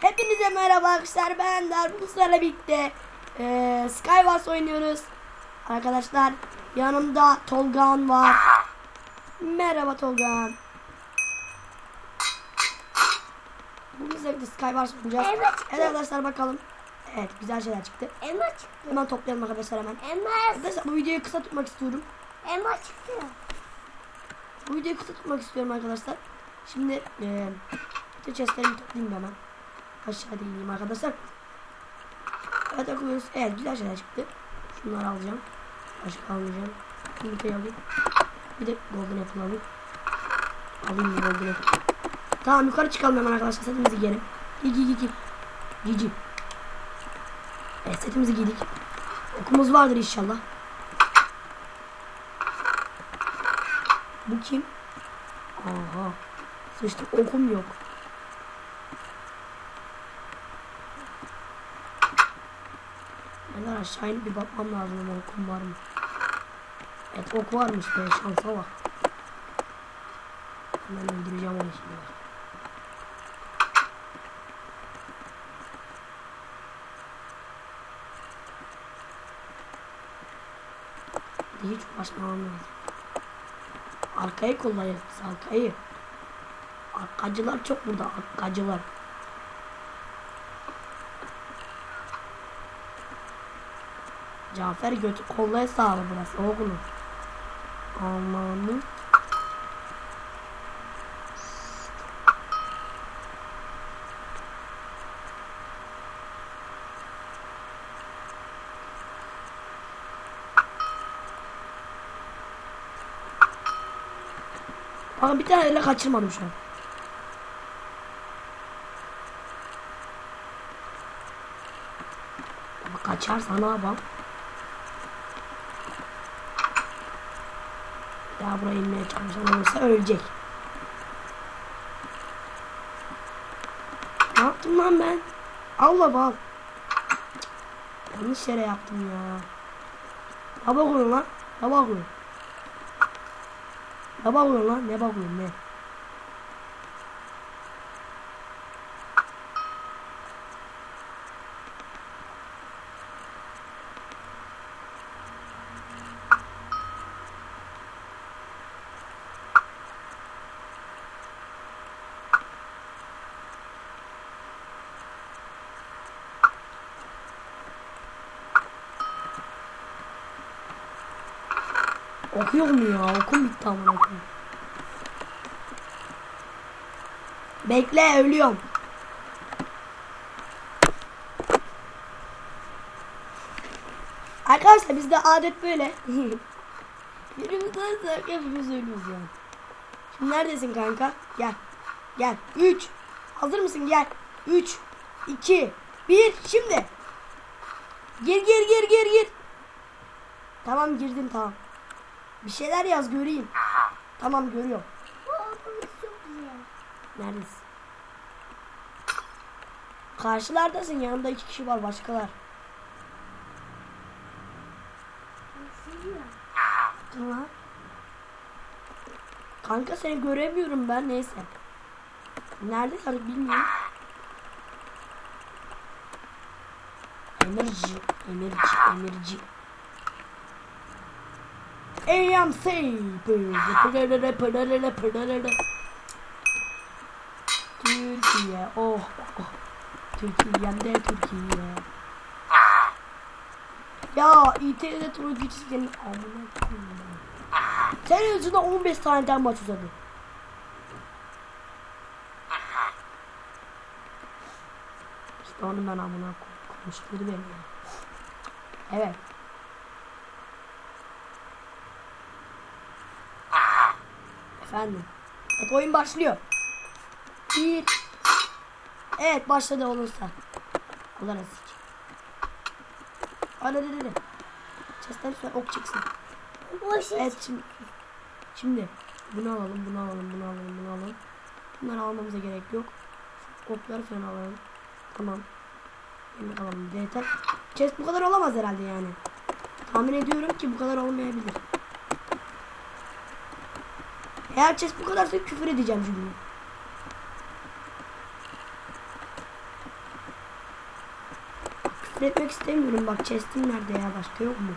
Hepinize merhaba arkadaşlar ben Der bu sizlerle birlikte eee Skywars oynuyoruz. Arkadaşlar yanımda Tolgan var. Merhaba Tolgan. Bugün birlikte Skywars oynayacağız. Evet. Evet arkadaşlar bakalım. Evet güzel şeyler çıktı. Elma çıktı. Hemen toplayalım arkadaşlar hemen. Elma, Arkadaşlar bu videoyu kısa tutmak istiyorum. Elma çıktı. Bu videoyu kısa tutmak istiyorum arkadaşlar. Şimdi eee bütün chestlerimi toplayayım hemen Aşağıda ineyim arkadaşlar Evet okuyoruz. Evet güzel şeyler çıktı. Şunları alacağım. Başka almayacağım. Yumurtayı alayım. Bir de golden apple alayım. Alayım bir golden apple. Tamam yukarı çıkalım hemen arkadaşlar. Setimizi giyelim. Giy giy giy giy. Giy. Evet setimizi giydik. Okumuz vardır inşallah. Bu kim? Aha. Sıçtı okum yok. Ben aşağı inip bir bakmam lazım okum var mı? Evet ok varmış be şansa bak. Hemen öldüreceğim onu şimdi bak. Hiç uğraşmamam lazım. Arkayı kullanıyoruz arkayı. Arkacılar çok burada arkacılar. Cafer götü kollaya sağlı burası oğlum. Amanın. Bakın bir tane ele kaçırmadım şu an. Ama kaçarsa ne yapalım? Ya buraya inmeye çalışan ölecek. Ne yaptım lan ben? Allah bal. Yanlış yere yaptım ya. Ne bakıyorsun lan? Ne bakıyorsun? Ne bakıyorsun lan? Ne bakıyorsun ne? Okuyor mu ya? Okum bitti amına. Bekle ölüyorum. Arkadaşlar bizde adet böyle. Birimiz ölürse hepimiz ölürüz yani. Şimdi neredesin kanka? Gel. Gel. 3. Hazır mısın? Gel. 3 2 1 Şimdi. Gir gir gir gir gir. Tamam girdim tamam. Bir şeyler yaz göreyim. Tamam görüyorum. Neredesin? Karşılardasın. Yanımda iki kişi var. Başkalar. Tamam. Kanka seni göremiyorum ben. Neyse. Nerede artık bilmiyorum. Enerji. Enerji. Enerji. AMC. Türkiye. Oh. oh. Türkiye'mde Türkiye. Ya İT'de turuncu çizginin amına koyayım. Senin yüzünden 15 taneden maç uzadı. İşte onu ben amına koy- konuşturdu beni. Evet. Efendim. Evet oyun başlıyor. Bir. Evet başladı olursa. Allah razı olsun. Hadi hadi hadi. Chest'ten sonra ok çıksın. Evet şimdi. Şimdi bunu alalım, bunu alalım, bunu alalım, bunu alalım. Bunları almamıza gerek yok. Okları falan alalım. Tamam. Yemek alalım. Yeter. Chest bu kadar olamaz herhalde yani. Tahmin ediyorum ki bu kadar olmayabilir. Eğer chest bu kadarsa küfür edeceğim çünkü. küfür etmek istemiyorum. Bak chest'im nerede ya? Başka yok mu?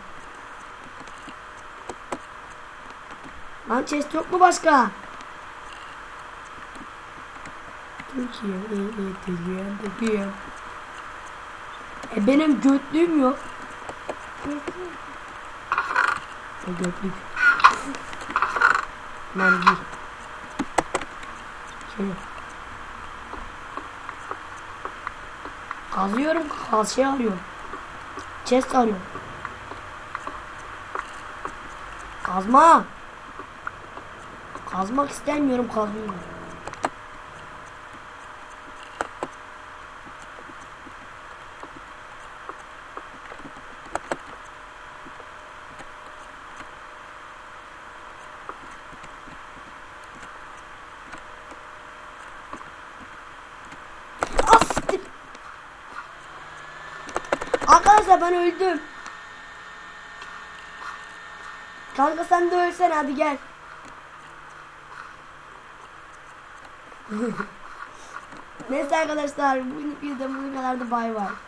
Lan chest yok mu başka? Türkiye, e, e, Türkiye, Türkiye. E benim götlüğüm yok. O götlük. Lan gir. Şöyle. Kazıyorum, kaz şey arıyorum. Chest arıyorum. Kazma. Kazmak istemiyorum, kazıyorum. Ben öldüm. Kanka sen de ölsen hadi gel. Neyse arkadaşlar bu videoda bu kadar da bay bay.